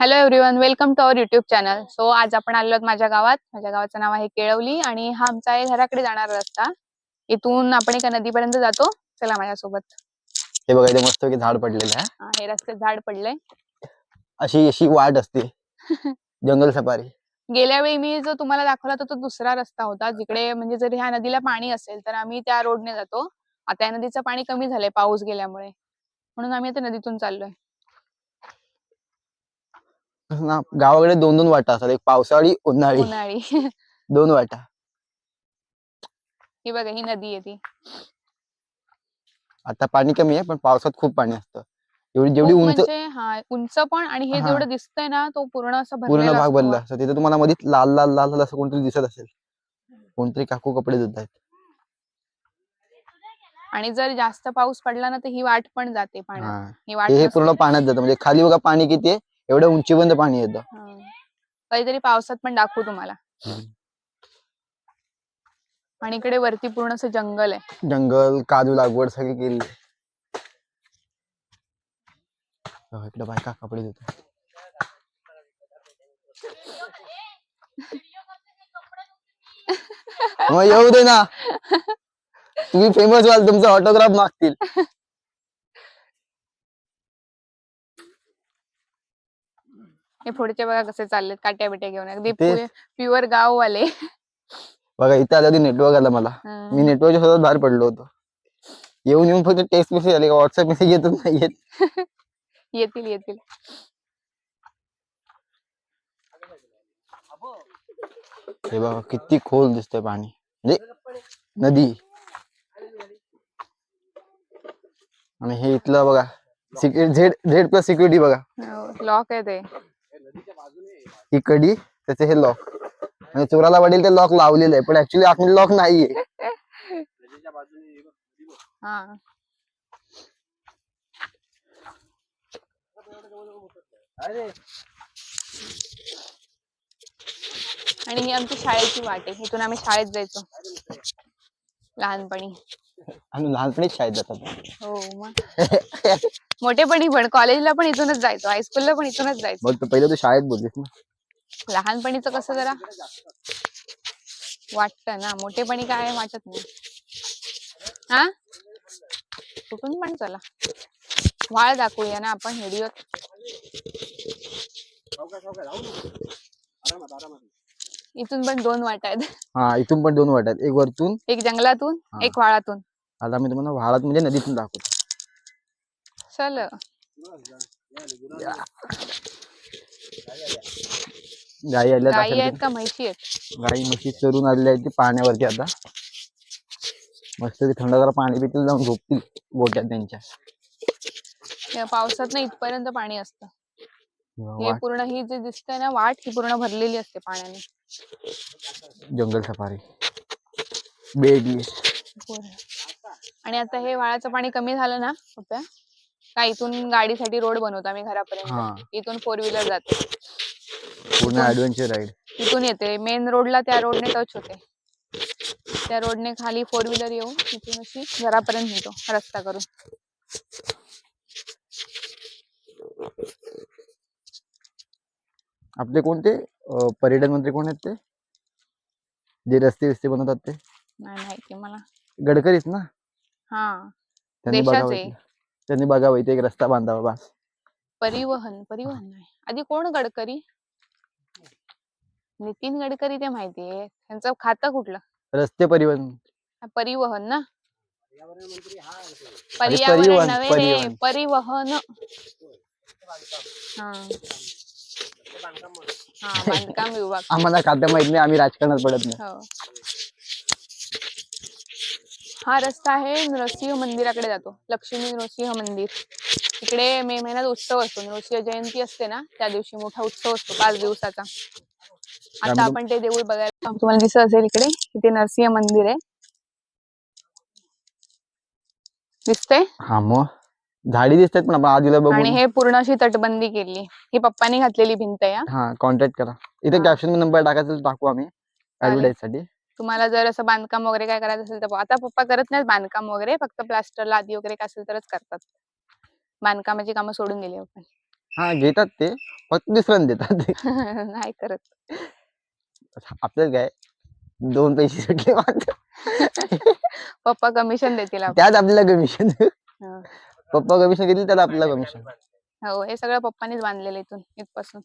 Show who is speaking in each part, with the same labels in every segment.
Speaker 1: Hello everyone welcome to our YouTube channel so आज आपण आलो माझ्या गावात. माझ्या गावाचं नाव आहे केळवली आणि हा आमचा आहे घराकडे जाणारा रस्ता. इथून आपण एका नदीपर्यंत जातो. चला माझ्यासोबत.
Speaker 2: हे बघा इथे मस्त झाड पडलेलं आहे.
Speaker 1: हा, हे रस्त्यात झाड पडलंय.
Speaker 2: अशी अशी वाट असते. जंगल सफारी.
Speaker 1: गेल्या वेळी मी जो तुम्हाला दाखवला होता तो दुसरा रस्ता होता. जिकडे म्हणजे जर ह्या नदीला पाणी असेल तर आम्ही त्या रोडने जातो. आता या नदीचं पाणी कमी झालंय पाऊस गेल्यामुळे. म्हणून आम्ही आता नदीतून चाललोय.
Speaker 2: ना गावाकडे दोन दोन वाटा असतात. एक पावसाळी उन्हाळी.
Speaker 1: उन्हाळी.
Speaker 2: दोन वाटा.
Speaker 1: ही बघा ही नदी आहे ती.
Speaker 2: आता पाणी कमी आहे पण पावसात खूप पाणी असतं. एवढी जेवढी
Speaker 1: खूप
Speaker 2: उंच
Speaker 1: म्हणजे हा उंच पण आणि हे
Speaker 2: हा.
Speaker 1: जेवढं दिसतंय ना तो पूर्ण असं
Speaker 2: पूर्ण
Speaker 1: भरलेला
Speaker 2: भाग
Speaker 1: असतो.
Speaker 2: भरला असतो. तिथे तुम्हाला मध्ये लाल लाल लाल लाल असं कोणतरी दिसत असेल. कोणतरी काकू कपडे धुत आहेत.
Speaker 1: आणि जर जास्त पाऊस पडला ना तर ही वाट पण जाते पाण्यात.
Speaker 2: हा.
Speaker 1: ही वाट
Speaker 2: हे हे
Speaker 1: नसते.
Speaker 2: पूर्ण पाण्यात जातं. म्हणजे खाली बघा पाणी किती आहे? एवढ्या उंचीपर्यंत पाणी येतं.
Speaker 1: हा. कधीतरी पावसात पण दाखवू तुम्हाला. आणि इकडे वरती पूर्ण असं जंगल आहे.
Speaker 2: जंगल काजू लागवड सगळी केली. इकडे बायका कपडे धुत मग येऊ दे ना. तुम्ही फेमस व्हाल तुमचा ऑटोग्राफ मागतील.
Speaker 1: हे पुढचे बघा कसे चाललेत काट्या बिट्या घेऊन. अगदी
Speaker 2: तेच.
Speaker 1: प्युअर गाववाले.
Speaker 2: बघा इथे आल्या नेटवर्क आला मला. मी नेटवर्कच्या शोधात बाहेर पडलो होतो. येऊन येऊन फक्त टेक्स्ट मेसेज आले का व्हॉट्सअप मेसेज येतच नाही येत
Speaker 1: येतील येतील.
Speaker 2: हे बघा किती खोल दिसतंय पाणी. म्हणजे नदी. आणि हे इथलं बघा security Z Z plus security बघा.
Speaker 1: लॉक आहे ते.
Speaker 2: ही कडी त्याचे हे लॉक आणि चोराला वाटेल ते लॉक लावलेलं आहे पण ऍक्च्युली आतमध्ये लॉक नाहीये.
Speaker 1: हा. आणि ही आमची शाळेची वाट आहे इथून आम्ही शाळेत जायचो. लहानपणी.
Speaker 2: आणि लहानपणीच शाळेत जातात.
Speaker 1: हो मग. मोठेपणी पण कॉलेजला पण इथूनच जायचो हायस्कूलला पण इथूनच जायचो.
Speaker 2: मग तू पहिलं तू शाळेत बोललीस ना.
Speaker 1: लहानपणीच कसं जरा वाटत ना? मोठेपणी काय वाटत नाही. हा? कुठून पण चला. वाळ दाखवूया ना आपण व्हिडिओत इथून पण दोन वाट आहेत.
Speaker 2: हा इथून पण दोन वाट आहेत. एक वरतून.
Speaker 1: एक जंगलातून. एक वाळातून.
Speaker 2: आता मी तुम्हाला व्हाळात म्हणजे नदीतून दाखवतो.
Speaker 1: चल.
Speaker 2: गाई आल्या
Speaker 1: गाई आहेत का म्हैशी आहेत?
Speaker 2: गाई म्हशी चरून आलेल्या आहेत ती पाण्यावरती आता. मस्त थंडगार पाणी पितील जाऊन झोपतील गोट्यात त्यांच्या.
Speaker 1: पावसात ना इथपर्यंत पाणी असतं. हे पूर्ण ही जी दिसते ना वाट ही पूर्ण भरलेली असते पाण्याने.
Speaker 2: Jungle safari. बेडली.
Speaker 1: आणि आता हे वाळाचं पाणी कमी झालं ना पप्प्या का इथून गाडीसाठी रोड बनवतो आम्ही घरापर्यंत. इथून फोर व्हीलर जाते.
Speaker 2: पूर्ण ऍडव्हेंचर राईड
Speaker 1: इथून येते. मेन रोडला त्या रोडने टच होते. त्या रोडने खाली फोर व्हीलर येऊन इथून अशी घरापर्यंत नेतो रस्ता करून.
Speaker 2: आपले कोणते? पर्यटन मंत्री कोण आहेत ते? जे रस्ते विस्ते बनवतात ते?
Speaker 1: नाही माहिती मला.
Speaker 2: गडकरीच ना?
Speaker 1: हा.
Speaker 2: त्यांनी
Speaker 1: देशाचे.
Speaker 2: बघावं इथे. त्यांनी बघावं इथे एक रस्ता बांधावा बस
Speaker 1: परिवहन परिवहन नाही. आधी कोण गडकरी? नितीन गडकरी ते माहितीये त्यांचं खातं कुठलं?
Speaker 2: रस्ते परिवहन.
Speaker 1: परिवहन ना?
Speaker 2: परिवहन,
Speaker 1: पर्यावरण नव्हे रे
Speaker 2: परिवहन.
Speaker 1: परिवहन. हा. हा बांधकाम विभाग.
Speaker 2: आम्हाला खातं माहीत नाही आम्ही राजकारणात पडत नाही.
Speaker 1: हो. हा रस्ता आहे नृसिंह मंदिराकडे जातो. लक्ष्मी नृसिंह मंदिर. इकडे मे महिन्यात उत्सव असतो. नृसिंह जयंती असते ना त्या दिवशी मोठा उत्सव असतो पाच दिवसाचा. आता आपण ते देऊळ बघायला तुम्हाला दिसत असेल इकडे इथे नरसिंह मंदिर आहे. दिसतंय?
Speaker 2: हा मग. झाडी दिसतात पण आपण आधीला
Speaker 1: आणि
Speaker 2: बघून
Speaker 1: हे पूर्ण अशी तटबंदी केली. ही पप्पानी घातलेली भिंत आहे हा.
Speaker 2: हा कॉन्टॅक्ट करा. इथे
Speaker 1: हा.
Speaker 2: कॅप्शन नंबर टाकायचा तर टाकू आम्ही
Speaker 1: चालेल.
Speaker 2: ऍडव्हर्टाईजसाठी
Speaker 1: तुम्हाला जर असं बांधकाम वगैरे काय करायचं असेल तर आता पप्पा करत नाहीत बांधकाम वगैरे फक्त प्लास्टर लादी वगैरे काय असेल तरच करतात. बांधकामाची कामं सोडून दिली आपण.
Speaker 2: हा घेतात ते फक्त दुसऱ्यांना देतात. ते
Speaker 1: नाही करत.
Speaker 2: आपल्याला काय? दोन पैसे सुटले मात्र
Speaker 1: पप्पा कमिशन देतील आपल्याला.
Speaker 2: त्यात आपल्याला कमिशन
Speaker 1: हा.
Speaker 2: पप्पा कमिशन घेतली त्यात आपल्याला कमिशन
Speaker 1: हो हे सगळं पप्पानीच बांधलेलं इथून इथपासून.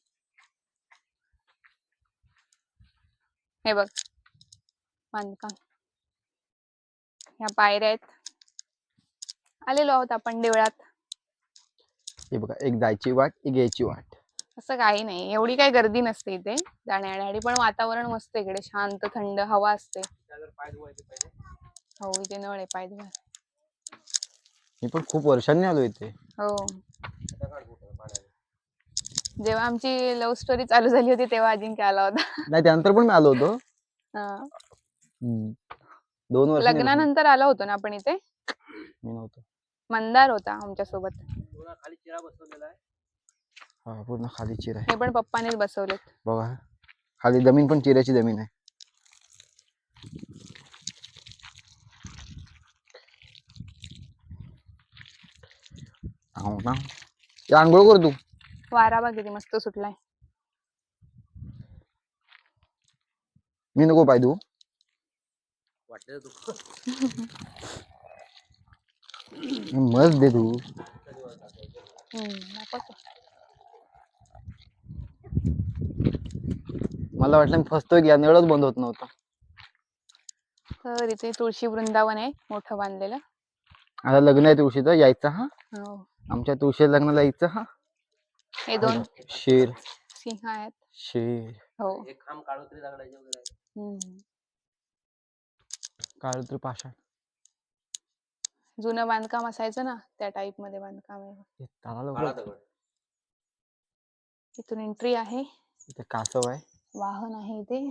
Speaker 1: हे बघ. बांधकाम. ह्या पायऱ्या आहेत. आलेलो आहोत आपण देवळात.
Speaker 2: हे बघा एक जायची वाट एक यायची वाट.
Speaker 1: असं काही नाही. एवढी काही गर्दी नसते इथे जाण्यासाठी पण वातावरण मस्त इकडे. शांत थंड हवा असते. हो इथे नळ आहे पाय.
Speaker 2: मी पण खूप वर्षांनी आलो इथे.
Speaker 1: हो. जेव्हा आमची लव्ह स्टोरी चालू झाली होती तेव्हा अजिंक्य आला होता.
Speaker 2: नाही त्यानंतर पण मी आलो होतो.
Speaker 1: हा.
Speaker 2: दोन वर्ष
Speaker 1: लग्नानंतर आलो होतो ना आपण इथे?
Speaker 2: मी नव्हतो.
Speaker 1: मंदार होता आमच्यासोबत
Speaker 2: हा पूर्ण खाली चिर आहे.
Speaker 1: हे पण पप्पानेच बसवलेत.
Speaker 2: बघा खाली जमीन पण चिऱ्याची जमीन आहे. ना या आंघोळ कर तू.
Speaker 1: वारा बघ किती मस्त सुटलाय.
Speaker 2: मी नको पाय तू. मस्त दे तू.
Speaker 1: हम्म, दाखवतो.
Speaker 2: मला वाटलं मी फसतोय की नळच बंद होत नव्हता.
Speaker 1: तर इथे तुळशी वृंदावन आहे मोठं बांधलेलं.
Speaker 2: आता लग्न आहे तुळशीचं यायचं हा?
Speaker 1: हो.
Speaker 2: आमच्या तुळशी लग्नाला यायचं हा?
Speaker 1: हे दोन
Speaker 2: शेर.
Speaker 1: सिंह आहेत.
Speaker 2: शेर.
Speaker 1: हो. हम्म.
Speaker 2: काळोत्री पाषाण.
Speaker 1: जुनं बांधकाम असायचं ना त्या टाईपमध्ये बांधकाम आहे.
Speaker 2: हे ताला
Speaker 1: इथून एंट्री आहे.
Speaker 2: इथे कासव आहे.
Speaker 1: वाहन आहे इथे.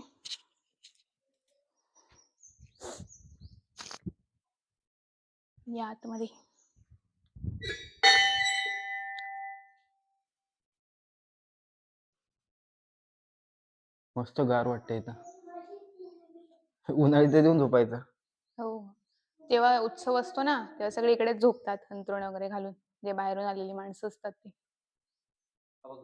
Speaker 1: या आतमध्ये.
Speaker 2: मस्त गार वाटते इथं. उन्हाळी देऊन झोपायचं.
Speaker 1: हो. तेव्हा उत्सव असतो ना तेव्हा सगळे इकडेच झोपतात अंथरुण वगैरे घालून. जे बाहेरून आलेली माणसं असतात ते.
Speaker 2: कोणा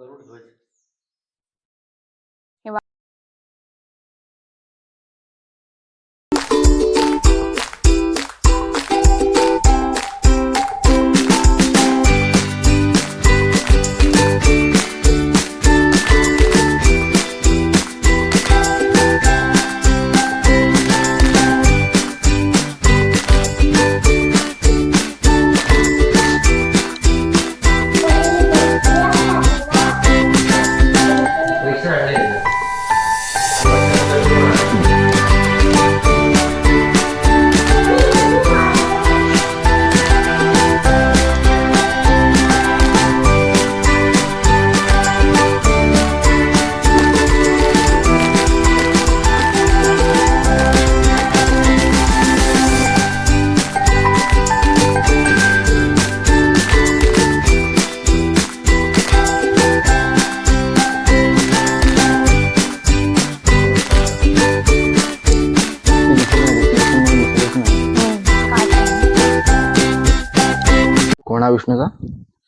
Speaker 2: विष्णूचा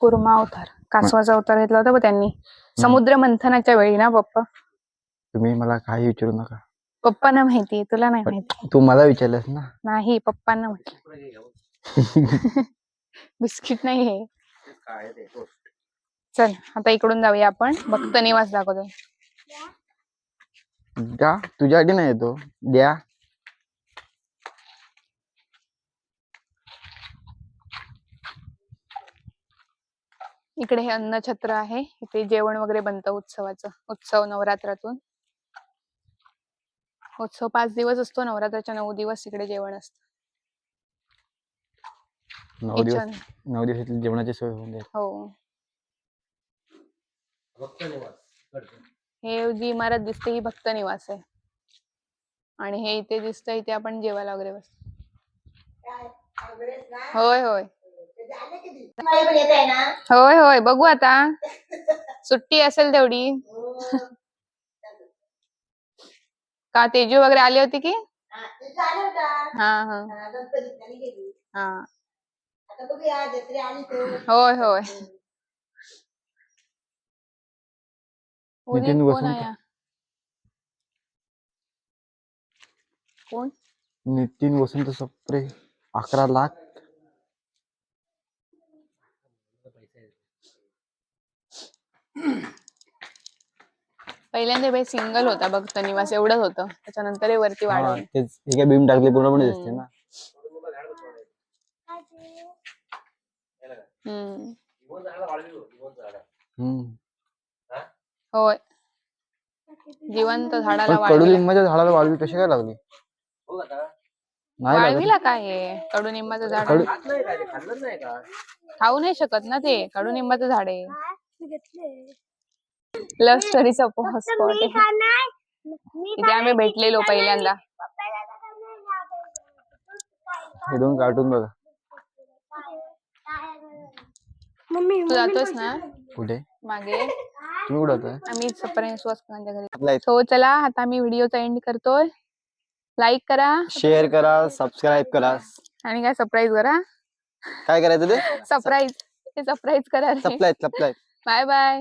Speaker 1: कुर्मा अवतार. कासवाचा अवतार घेतला होता बघ त्यांनी. समुद्र मंथनाच्या वेळी ना पप्पा?
Speaker 2: तुम्ही मला काही विचारू नका.
Speaker 1: पप्पांना माहिती तुला नाही माहिती.
Speaker 2: तू मला विचारलंस ना?
Speaker 1: नाही पप्पांना म्हटलं बिस्किट नाही हे चल आता इकडून जाऊया आपण. भक्त निवास दाखवतो.
Speaker 2: द्या तुझ्यासाठी नाही येतो. द्या.
Speaker 1: इकडे हे अन्नछत्र आहे. इथे जेवण वगैरे बनतं उत्सवाचं. उत्सव नवरात्रातून. उत्सव पाच दिवस असतो. नवरात्राच्या नऊ दिवस इकडे जेवण असतं.
Speaker 2: नऊ दिवस नऊ जेवणाची सोय होऊन जाईल.
Speaker 1: हो. हे जी इमारत दिसते ही भक्त निवास आहे. आणि हे इथे दिसतं इथे आपण जेवायला वगैरे बसतो. होय होय. होय होय. बघू आता. सुट्टी असेल तेवढी. का तेजू वगैरे आली होती की? हा हा. हा. होय होय. कोण. आया कोण?
Speaker 2: नितीन वसंत सप्रे अकरा लाख.
Speaker 1: पहिल्यांदा बाई सिंगल होता भक्त निवास एवढंच होतं. त्याच्यानंतर हे वरती
Speaker 2: हा,
Speaker 1: वाढवलं.
Speaker 2: तेच. हे काय बीम टाकले पूर्णपणे दिसते ना.
Speaker 1: हम्म.
Speaker 2: हम्म.
Speaker 1: होय. जिवंत झाडाला
Speaker 2: पण कडुलिंबाच्या झाडाला वाळवी कशी काय लागली? नाही
Speaker 1: वाळविला काय आहे कडुनिंबाचं झाड
Speaker 2: कडू
Speaker 1: खाऊ नाही शकत ना ते. कडुनिंबाचं झाड आहे. लव्ह स्टोरीचा स्पॉट इथे आम्ही भेटलेलो पहिल्यांदा.
Speaker 2: हे दोन कार्टून बघा
Speaker 1: तू जातोस ना?
Speaker 2: कुठे?
Speaker 1: मागे.
Speaker 2: तुम्ही कुठे होता?
Speaker 1: आम्ही सप्रे सुहासकांच्या घरी. सो चला आता आम्ही व्हिडिओचा एंड करतोय लाईक करा.
Speaker 2: शेअर करा सबस्क्राईब करा.
Speaker 1: आणि काय सरप्राईज करा?
Speaker 2: काय करायचं ते?
Speaker 1: सरप्राईज सरप्राईज करा
Speaker 2: supply supply
Speaker 1: bye bye